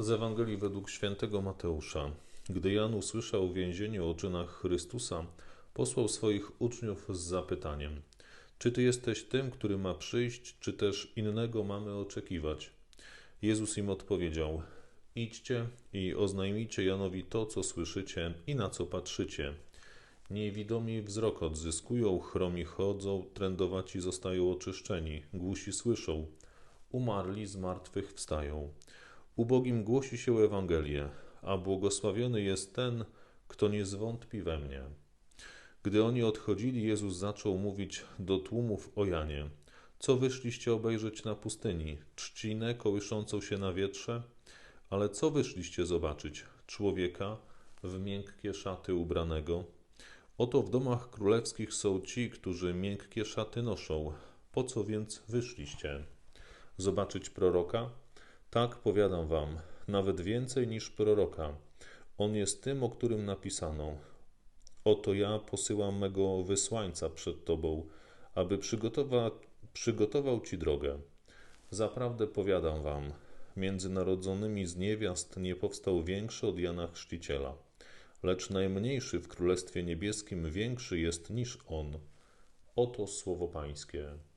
Z Ewangelii według świętego Mateusza. Gdy Jan usłyszał w więzieniu o czynach Chrystusa, posłał swoich uczniów z zapytaniem: Czy ty jesteś tym, który ma przyjść, czy też innego mamy oczekiwać? Jezus im odpowiedział: Idźcie i oznajmijcie Janowi to, co słyszycie i na co patrzycie. Niewidomi wzrok odzyskują, chromi chodzą, trędowaci zostają oczyszczeni, głusi słyszą, umarli z martwych wstają. Ubogim głosi się Ewangelię, a błogosławiony jest ten, kto nie zwątpi we mnie. Gdy oni odchodzili, Jezus zaczął mówić do tłumów o Janie. Co wyszliście obejrzeć na pustyni? Trzcinę kołyszącą się na wietrze? Ale co wyszliście zobaczyć? Człowieka w miękkie szaty ubranego? Oto w domach królewskich są ci, którzy miękkie szaty noszą. Po co więc wyszliście? Zobaczyć proroka? Tak, powiadam wam, nawet więcej niż proroka. On jest tym, o którym napisano. Oto ja posyłam mego wysłańca przed tobą, aby przygotowa przygotował ci drogę. Zaprawdę powiadam wam, między narodzonymi z niewiast nie powstał większy od Jana Chrzciciela, lecz najmniejszy w Królestwie Niebieskim większy jest niż on. Oto słowo Pańskie.